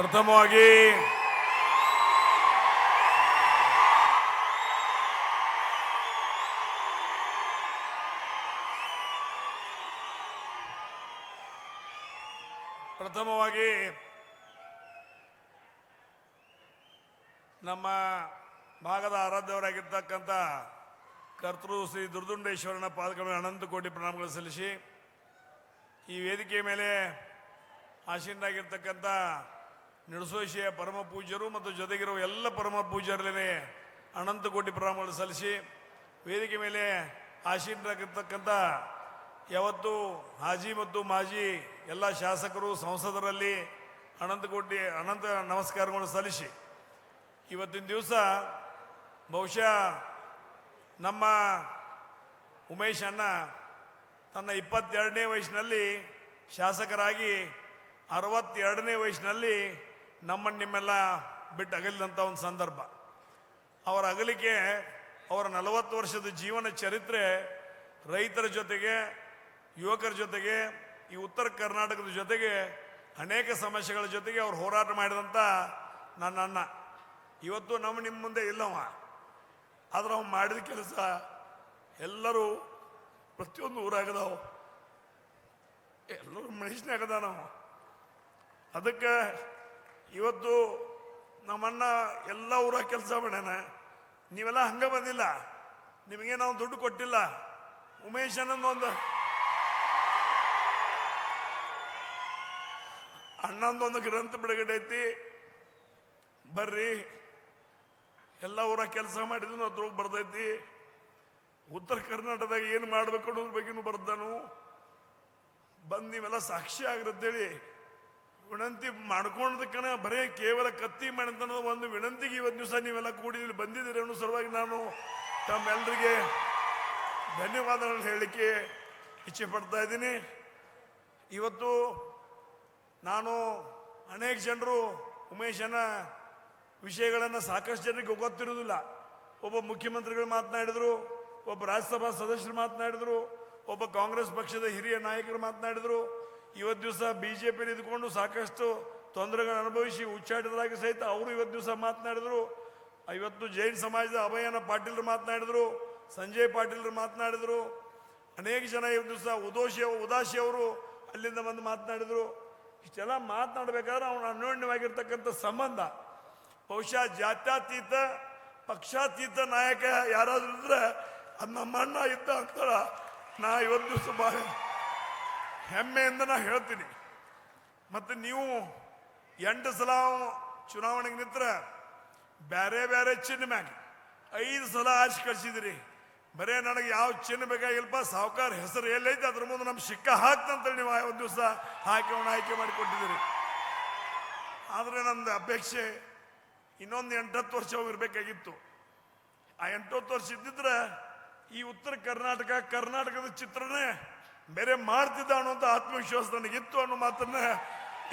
ಪ್ರಥಮವಾಗಿ ಪ್ರಥಮವಾಗಿ ನಮ್ಮ ಭಾಗದ ಆರಾಧ್ಯವರಾಗಿರ್ತಕ್ಕಂಥ ಕರ್ತೃ ಶ್ರೀ ದುರ್ದುಂಡೇಶ್ವರನ ಪಾದಗಳನ್ನು ಅನಂತ ಕೋಟಿ ಪ್ರಣಾಮಗಳು ಸಲ್ಲಿಸಿ ಈ ವೇದಿಕೆಯ ಮೇಲೆ ಆಸೀನರಾಗಿರ್ತಕ್ಕಂಥ ನಿಡಸೋಶಿಯ ಪರಮ ಪೂಜ್ಯರು ಮತ್ತು ಜೊತೆಗಿರುವ ಎಲ್ಲ ಪರಮ ಪೂಜ್ಯರಲ್ಲೇ ಅನಂತ ಕೋಟಿ ಪ್ರಣಾಮಗಳು ಸಲ್ಲಿಸಿ ವೇದಿಕೆ ಮೇಲೆ ಆಶೀರ್ವಾಗಿರ್ತಕ್ಕಂಥ ಯಾವತ್ತು ಹಾಜಿ ಮತ್ತು ಮಾಜಿ ಎಲ್ಲ ಶಾಸಕರು, ಸಂಸದರಲ್ಲಿ ಅನಂತ ಕೋಟಿ, ಅನಂತ ನಮಸ್ಕಾರಗಳನ್ನು ಸಲ್ಲಿಸಿ. ಇವತ್ತಿನ ದಿವಸ ಬಹುಶಃ ನಮ್ಮ ಉಮೇಶ್ ಅಣ್ಣ ತನ್ನ ಇಪ್ಪತ್ತೆರಡನೇ ವಯಸ್ಸಿನಲ್ಲಿ ಶಾಸಕರಾಗಿ, ಅರವತ್ತೆರಡನೇ ವಯಸ್ಸಿನಲ್ಲಿ ನಮ್ಮನ್ನು ನಿಮ್ಮೆಲ್ಲ ಬಿಟ್ಟು ಅಗಲಿದಂಥ ಒಂದು ಸಂದರ್ಭ. ಅವರ ಅಗಲಿಕೆ, ಅವರ ನಲವತ್ತು ವರ್ಷದ ಜೀವನ ಚರಿತ್ರೆ ರೈತರ ಜೊತೆಗೆ, ಯುವಕರ ಜೊತೆಗೆ, ಈ ಉತ್ತರ ಕರ್ನಾಟಕದ ಜೊತೆಗೆ ಅನೇಕ ಸಮಸ್ಯೆಗಳ ಜೊತೆಗೆ ಅವ್ರು ಹೋರಾಟ ಮಾಡಿದಂಥ ನನ್ನ ಇವತ್ತು ನಮ್ಮ ನಿಮ್ಮ ಮುಂದೆ ಇಲ್ಲವ. ಆದ್ರೆ ಅವ್ನು ಮಾಡಿದ ಕೆಲಸ ಎಲ್ಲರೂ ಪ್ರತಿಯೊಂದು ಊರಾಗದವು. ಎಲ್ಲರೂ ಮನುಷ್ಯನಾಗದ ನಾವು. ಅದಕ್ಕೆ ಇವತ್ತು ನಮ್ಮಣ್ಣ ಎಲ್ಲ ಊರ ಕೆಲಸ ಮಾಡ್ಯಾನ. ನೀವೆಲ್ಲ ಹಂಗ ಬಂದಿಲ್ಲ. ನಿಮಗೆ ನಾವು ದುಡ್ಡು ಕೊಟ್ಟಿಲ್ಲ. ಉಮೇಶ್ ಅನ್ನೊಂದು ಅಣ್ಣಂದೊಂದು ಗ್ರಂಥ ಬಿಡುಗಡೆ ಐತಿ. ಬರ್ರಿ. ಎಲ್ಲ ಊರ ಕೆಲಸ ಮಾಡಿದ್ರು ಅದ್ರ ಬರ್ದೈತಿ ಉತ್ತರ ಕರ್ನಾಟಕದಾಗ ಏನು ಮಾಡ್ಬೇಕು ಅನ್ನೋದ್ರ ಬಗ್ಗೆನೂ ಬರ್ದಾನು. ಬಂದು ನೀವೆಲ್ಲ ಸಾಕ್ಷಿ ಆಗಿರುತ್ತೇಳಿ. ವಿನಂತಿ ಮಾಡ್ಕೊಂಡದಕ್ಕನ ಬರೇ ಕೇವಲ ಕತ್ತಿ ಮಾಡಿದ ಒಂದು ವಿನಂತಿಗೆ ಇವತ್ತು ದಿವಸ ನೀವೆಲ್ಲ ಕೂಡಿ ಇಲ್ಲಿ ಬಂದಿದ್ದೀರಿ ಅನ್ನೋ ಸಲುವಾಗಿ ನಾನು ತಮ್ಮೆಲ್ಲರಿಗೆ ಧನ್ಯವಾದಗಳನ್ನು ಹೇಳಲಿಕ್ಕೆ ಇಚ್ಛೆ ಪಡ್ತಾ ಇದ್ದೀನಿ. ಇವತ್ತು ನಾನು ಅನೇಕ ಜನರು ಉಮೇಶನ ವಿಷಯಗಳನ್ನು ಸಾಕಷ್ಟು ಜನರಿಗೆ ಗೊತ್ತಿರುವುದಿಲ್ಲ. ಒಬ್ಬ ಮುಖ್ಯಮಂತ್ರಿಗಳು ಮಾತನಾಡಿದರು, ಒಬ್ಬ ರಾಜ್ಯಸಭಾ ಸದಸ್ಯರು ಮಾತನಾಡಿದರು, ಒಬ್ಬ ಕಾಂಗ್ರೆಸ್ ಪಕ್ಷದ ಹಿರಿಯ ನಾಯಕರು ಮಾತನಾಡಿದರು ಇವತ್ತು ದಿವಸ ಬಿ ಜೆ ಪಿಯಲ್ಲಿ ಇದ್ಕೊಂಡು ಸಾಕಷ್ಟು ತೊಂದರೆಗಳನ್ನು ಅನುಭವಿಸಿ ಉಚ್ಚಾಟಿತರಾಗಿ ಸಹಿತ ಅವರು ಇವತ್ತು ದಿವಸ ಮಾತನಾಡಿದರು. ಇವತ್ತು ಜೈನ್ ಸಮಾಜದ ಅಭಯನ ಪಾಟೀಲ್ರು ಮಾತನಾಡಿದರು, ಸಂಜಯ್ ಪಾಟೀಲ್ರು ಮಾತನಾಡಿದರು. ಅನೇಕ ಜನ ಇವತ್ತು ದಿವಸ ಉದೋಶಿ ಉದಾಸಿ ಅವರು ಅಲ್ಲಿಂದ ಬಂದು ಮಾತನಾಡಿದರು. ಇಷ್ಟೆಲ್ಲ ಮಾತನಾಡಬೇಕಾದ್ರೆ ಅವನ ಅನ್ಯೋನ್ಯವಾಗಿರ್ತಕ್ಕಂಥ ಸಂಬಂಧ. ಬಹುಶಃ ಜಾತ್ಯಾತೀತ, ಪಕ್ಷಾತೀತ ನಾಯಕ ಯಾರಾದರೂ ಇದ್ರೆ ಅದು ನಮ್ಮ ಅಣ್ಣ ಇದ್ದ ಅಂತ ನಾ ಇವತ್ತು ದಿವಸ ಭಾಳ ಹೆಮ್ಮೆಯಿಂದ ನಾ ಹೇಳ್ತೀನಿ. ಮತ್ತು ನೀವು ಎಂಟು ಸಲ ಚುನಾವಣೆಗೆ ನಿಂತ್ರ ಬೇರೆ ಬೇರೆ ಚಿಹ್ನೆ ಮ್ಯಾಗ, ಐದು ಸಲ ಆಶೆ ಕಳಿಸಿದಿರಿ ಬರೇ ನನಗೆ ಯಾವ ಚಿಹ್ನೆ ಬೇಕಾಗಿಲ್ಲಪ್ಪ ಸಾವುಕಾರ ಹೆಸರು ಎಲ್ಲೈತೆ, ಅದ್ರ ಮುಂದೆ ನಮ್ಮ ಸಿಕ್ಕ ಹಾಕ್ತಂತೇಳಿ ನೀವು ಒಂದು ದಿವಸ ಹಾಕಿ ಅವನ ಆಯ್ಕೆ ಮಾಡಿಕೊಟ್ಟಿದ್ದೀರಿ ಆದರೆ ನಂದು ಅಪೇಕ್ಷೆ ಇನ್ನೊಂದು ಎಂಟತ್ತು ವರ್ಷ ಹೋಗಿರ್ಬೇಕಾಗಿತ್ತು ಆ ಎಂಟತ್ತು ವರ್ಷ ಇದ್ದಿದ್ರೆ ಈ ಉತ್ತರ ಕರ್ನಾಟಕ, ಕರ್ನಾಟಕದ ಚಿತ್ರನೇ ಬೇರೆ ಮಾಡ್ತಿದ್ದ ಅನ್ನುವಂಥ ಆತ್ಮವಿಶ್ವಾಸ ನನಗಿತ್ತು ಅನ್ನೋ ಮಾತನ್ನ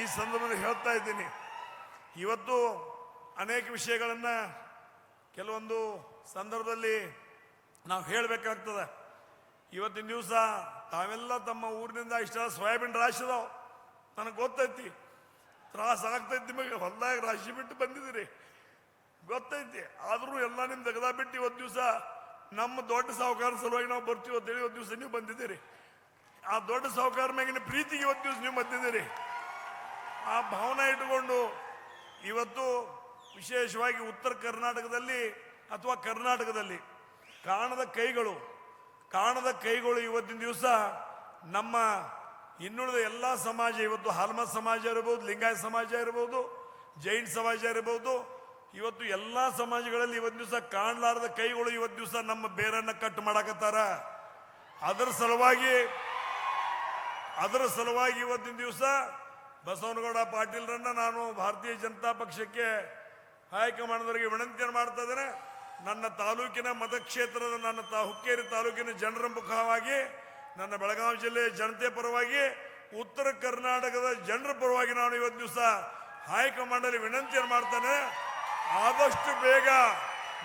ಈ ಸಂದರ್ಭದಲ್ಲಿ ಹೇಳ್ತಾ ಇದ್ದೀನಿ. ಇವತ್ತು ಅನೇಕ ವಿಷಯಗಳನ್ನು ಕೆಲವೊಂದು ಸಂದರ್ಭದಲ್ಲಿ ನಾವು ಹೇಳಬೇಕಾಗ್ತದೆ. ಇವತ್ತಿನ ದಿವಸ ತಾವೆಲ್ಲ ತಮ್ಮ ಊರಿನಿಂದ ಇಷ್ಟ ಸೋಯಾಬೀನ್ ರಾಶಿ ಅದಾವೆ. ನನಗೆ ಗೊತ್ತೈತಿ. ತ್ರಾಸ ಆಗ್ತೈತಿ ನಿಮಗೆ, ಹೊಲದಾಗ ರಾಶಿ ಬಿಟ್ಟು ಬಂದಿದ್ದೀರಿ. ಗೊತ್ತೈತಿ. ಆದರೂ ಎಲ್ಲ ನಿಮ್ಮ ತೆಗೆದ ಬಿಟ್ಟು ಇವತ್ತು ದಿವಸ ನಮ್ಮ ದೊಡ್ಡ ಸಾಹುಕಾರ ಸಲುವಾಗಿ ನಾವು ಬರ್ತೀವಿ ಅಂತೇಳಿ ಇವತ್ತು ದಿವಸ ನೀವು ಬಂದಿದ್ದೀರಿ. ಆ ದೊಡ್ಡ ಸಾಹುಕಾರ ಮ್ಯಾಗಿನ ಪ್ರೀತಿಗೆ ಇವತ್ತು ದಿವಸ ನೀವು ಮದ್ದಿದ್ದೀರಿ ಆ ಭಾವನೆ ಇಟ್ಟುಕೊಂಡು ಇವತ್ತು ವಿಶೇಷವಾಗಿ ಉತ್ತರ ಕರ್ನಾಟಕದಲ್ಲಿ ಅಥವಾ ಕರ್ನಾಟಕದಲ್ಲಿ ಕಾಣದ ಕೈಗಳು ಕಾಣದ ಕೈಗಳು ಇವತ್ತಿನ ದಿವಸ ನಮ್ಮ ಇನ್ನುಳಿದ ಎಲ್ಲ ಸಮಾಜ, ಇವತ್ತು ಹಾಲ್ಮ ಸಮಾಜ ಇರಬಹುದು ಲಿಂಗಾಯತ ಸಮಾಜ ಇರಬಹುದು ಜೈನ್ ಸಮಾಜ ಇರಬಹುದು ಇವತ್ತು ಎಲ್ಲ ಸಮಾಜಗಳಲ್ಲಿ ಇವತ್ತು ದಿವಸ ಕಾಣಲಾರದ ಕೈಗಳು ಇವತ್ತು ದಿವಸ ನಮ್ಮ ಬೇರನ್ನ ಕಟ್ ಮಾಡಕತ್ತಾರ. ಅದರ ಸಲುವಾಗಿ ಅದರ ಸಲುವಾಗಿ ಇವತ್ತಿನ ದಿವಸ ಬಸವನಗೌಡ ಪಾಟೀಲ್ರನ್ನ ನಾನು ಭಾರತೀಯ ಜನತಾ ಪಕ್ಷಕ್ಕೆ ಹೈಕಮಾಂಡ್ದವರಿಗೆ ವಿನಂತಿಯನ್ನು ಮಾಡ್ತಾ ಇದ್ದೇನೆ. ನನ್ನ ತಾಲೂಕಿನ ಮತಕ್ಷೇತ್ರದ, ನನ್ನ ತಾ, ಹುಕ್ಕೇರಿ ತಾಲೂಕಿನ ಜನರ ಮುಖವಾಗಿ, ನನ್ನ ಬೆಳಗಾವಿ ಜಿಲ್ಲೆಯ ಜನತೆ ಪರವಾಗಿ, ಉತ್ತರ ಕರ್ನಾಟಕದ ಜನರ ಪರವಾಗಿ ನಾನು ಇವತ್ತು ದಿವಸ ಹೈಕಮಾಂಡಲ್ಲಿ ವಿನಂತಿಯನ್ನು ಮಾಡ್ತಾನೆ ಆದಷ್ಟು ಬೇಗ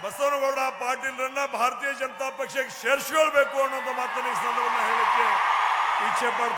ಬಸವನಗೌಡ ಪಾಟೀಲ್ರನ್ನ ಭಾರತೀಯ ಜನತಾ ಪಕ್ಷಕ್ಕೆ ಸೇರಿಸ್ಕೊಳ್ಬೇಕು ಅನ್ನೋಂಥ ಮಾತನ್ನು ಈ ಸಂದರ್ಭದಲ್ಲಿ ಹೇಳಕ್ಕೆ ಇಚ್ಛೆ ಪಡ್ತೀನಿ